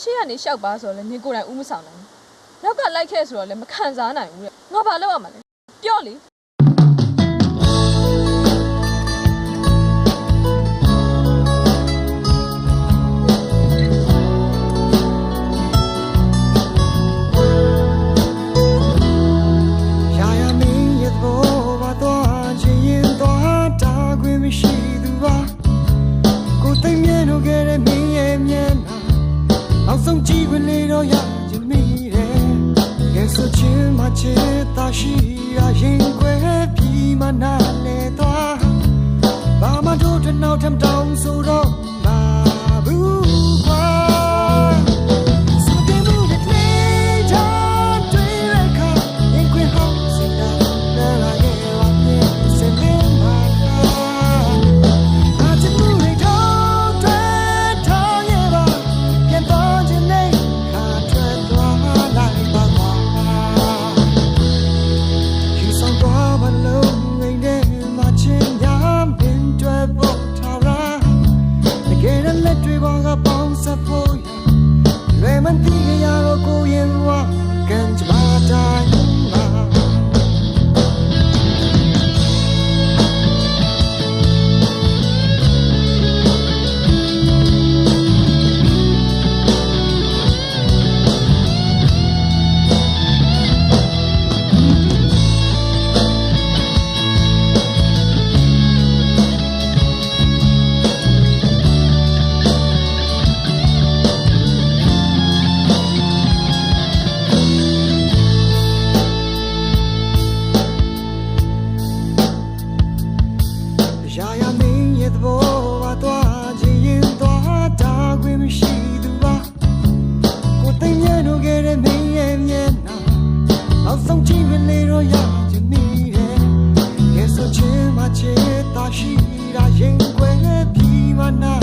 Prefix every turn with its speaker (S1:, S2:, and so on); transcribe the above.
S1: ရှေ့ကနေရှောက်ပါဆိုတော့လည်းနင်ကိုယ်တိုင်ဥမဆောင်နိုင်ဘူးနောက်ကလိုက်ခဲ့ဆိုတော့လည်းမခံစားနိုင်ဘူးတဲ့ငါဘာလုပ်ရမှာလဲပြော့လေ
S2: တနောက်ထမ်းတောင်းဆိုတော့ နာတော့ကိုရင်ဝကံကြမတိုင်း ဆောင်ကြည့်ရလေတော့ရချင်မိတယ်ငယ်ဆိုချင်းမချေတာရှိတာရင်ခွဲပြီးမနာ